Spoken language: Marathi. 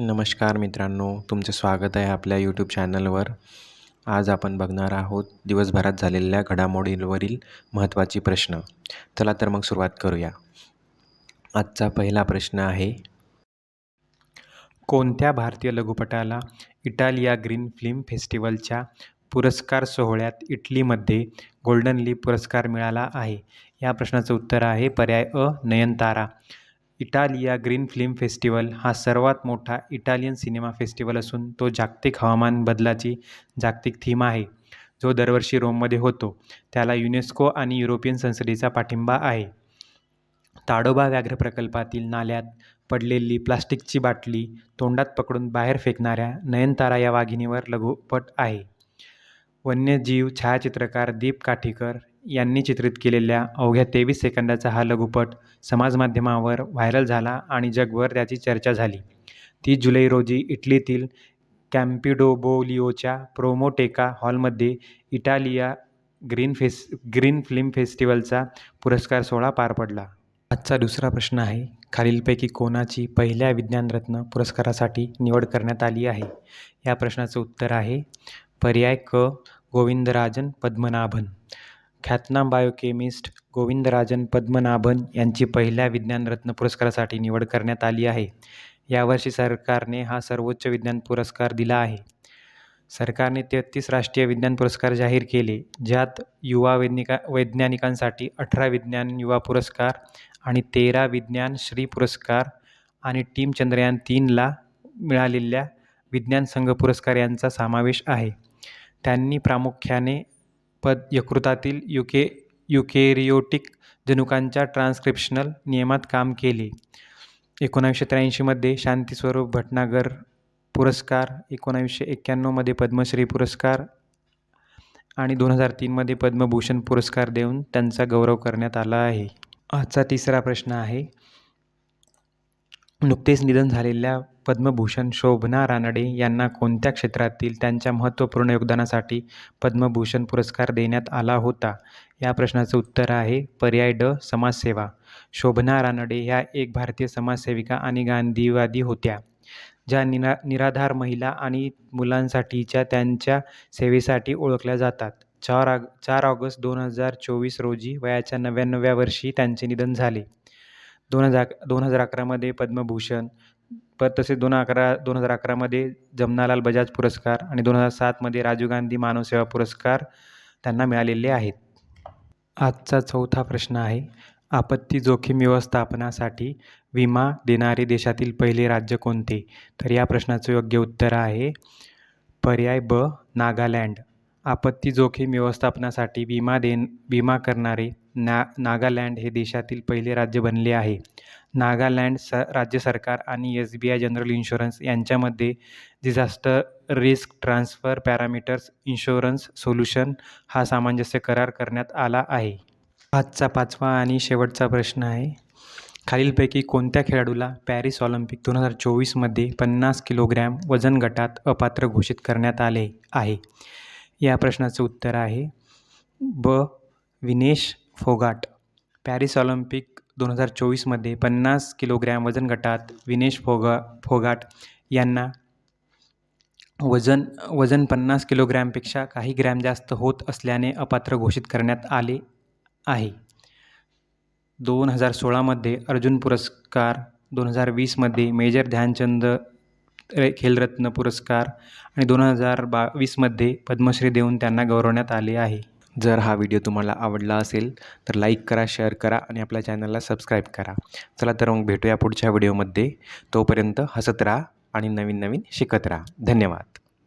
नमस्कार मित्रांनो तुमचं स्वागत आहे आपल्या यूट्यूब चॅनलवर आज आपण बघणार आहोत दिवसभरात झालेल्या घडामोडींवरील महत्त्वाचे प्रश्न. चला तर मग सुरुवात करूया. आजचा पहिला प्रश्न आहे कोणत्या भारतीय लघुपटाला इटालिया ग्रीन फिल्म फेस्टिवलच्या पुरस्कार सोहळ्यात इटलीमध्ये गोल्डन लीप पुरस्कार मिळाला आहे? या प्रश्नाचं उत्तर आहे पर्याय अ Nayantara. Italia green film festival हा सर्वात मोठा इटालियन सिनेमा फेस्टिवल असून तो जागतिक हवामान बदलाची जागतिक थीम आहे जो दरवर्षी रोममध्ये होतो. त्याला युनेस्को आणि युरोपियन संसदेचा पाठिंबा आहे. ताडोबा व्याघ्र प्रकल्पातील नाल्यात पडलेली प्लास्टिकची बाटली तोंडात पकडून बाहेर फेकणाऱ्या नयनतारा या वाघिणीवर लघुपट आहे. वन्यजीव छायाचित्रकार दीप काठीकर यांनी चित्रित केलेल्या अवघ्या तेवीस सेकंदाचा हा लघुपट समाजमाध्यमावर व्हायरल झाला आणि जगभर त्याची चर्चा झाली. तीस जुलै रोजी इटलीतील कॅम्पिडोबोलिओच्या प्रोमोटेका हॉलमध्ये Italia green fest green film फेस्टिवलचा पुरस्कार सोहळा पार पडला. आजचा दुसरा प्रश्न आहे खालीलपैकी कोणाची पहिल्या विज्ञानरत्न पुरस्कारासाठी निवड करण्यात आली आहे? या प्रश्नाचं उत्तर आहे पर्याय क. गोविंदराजन पद्मनाभन. ख्यातनाम बायोकेमिस्ट गोविंदराजन पद्मनाभन यांची पहिल्या विज्ञानरत्न पुरस्कारासाठी निवड करण्यात आली आहे. यावर्षी सरकारने हा सर्वोच्च विज्ञान पुरस्कार दिला आहे. सरकारने तेहत्तीस राष्ट्रीय विज्ञान पुरस्कार जाहीर केले ज्यात युवा वैज्ञिका वैज्ञानिकांसाठी अठरा विज्ञान युवा पुरस्कार आणि तेरा विज्ञान श्री पुरस्कार आणि टीम चंद्रयान तीनला मिळालेल्या विज्ञान संघ पुरस्कार यांचा समावेश आहे. त्यांनी प्रामुख्याने पद यकृतातील युके युकेरियोटिक जनुकांच्या ट्रान्स्क्रिप्शनल नियमात काम केले. एकोणावीसशे त्र्याऐंशीमध्ये शांतीस्वरूप भटनागर पुरस्कार एकोणावीसशे एक्क्याण्णवमध्ये पद्मश्री पुरस्कार आणि दोन हजार तीनमध्ये पद्मभूषण पुरस्कार देऊन त्यांचा गौरव करण्यात आला आहे. आजचा तिसरा प्रश्न आहे नुकतेच निधन झालेल्या पद्मभूषण शोभना रानडे यांना कोणत्या क्षेत्रातील त्यांच्या महत्त्वपूर्ण योगदानासाठी पद्मभूषण पुरस्कार देण्यात आला होता? या प्रश्नाचं उत्तर आहे पर्याय ड समाजसेवा. शोभना रानडे ह्या एक भारतीय समाजसेविका आणि गांधीवादी होत्या. ज्या निरा निराधार महिला आणि मुलांसाठीच्या त्यांच्या सेवेसाठी ओळखल्या जातात. चार आग चार ऑगस्ट दोन हजार चोवीस रोजी वयाच्या नव्याण्णव्या वर्षी त्यांचे निधन झाले. दोन हजार दोन हजार अकरामध्ये पद्मभूषण पर तसेच दोन अकरा दोन हजार अकरामध्ये जमनालाल बजाज पुरस्कार आणि दोन हजार सातमध्ये राजीव गांधी मानवसेवा पुरस्कार त्यांना मिळालेले आहेत. आजचा चौथा प्रश्न आहे आपत्ती जोखीम व्यवस्थापनासाठी विमा देणारे देशातील पहिले राज्य कोणते? तर या प्रश्नाचं योग्य उत्तर आहे पर्याय ब नागालँड. आपत्ती जोखीम व्यवस्थापनासाठी विमा देन विमा करणारे ना नागालँड हे देशातील पहिले राज्य बनले आहे. नागालँड स राज्य सरकार आणि S B I general insurance यांच्यामध्ये disaster risk transfer parameters insurance solution हा सामंजस्य करार करण्यात आला आहे. आजचा पाचवा आणि शेवटचा प्रश्न आहे. खालीलपैकी कोणत्या खेळाडूला पॅरिस ऑलिम्पिक दोन हजार चोवीसमध्ये पन्नास किलोग्रॅम वजन गटात अपात्र घोषित करण्यात आले आहे? या प्रश्नाचं उत्तर आहे. ब. विनेश फोगाट. पॅरिस ऑलिम्पिक दोन हजार चोवीसमध्ये पन्नास किलोग्रॅम वजन गटात विनेश फोगा फोगाट यांना वजन वजन पन्नास किलोग्रॅमपेक्षा काही ग्रॅम जास्त होत असल्याने अपात्र घोषित करण्यात आले आहे. दोन हजार सोळामध्ये अर्जुन पुरस्कार दोन हजार वीसमध्ये मेजर ध्यानचंद रे खेलरत्न पुरस्कार आणि दोन हजार बावीसमध्ये पद्मश्री देऊन त्यांना गौरवण्यात आले आहे. जर हा व्हिडिओ तुम्हाला आवडला असेल तर लाईक करा शेअर करा आणि आपल्या चॅनलला सबस्क्राईब करा. चला तर मग भेटूया पुढच्या व्हिडिओमध्ये. तोपर्यंत हसत राहा आणि नवीन नवीन शिकत राहा. धन्यवाद.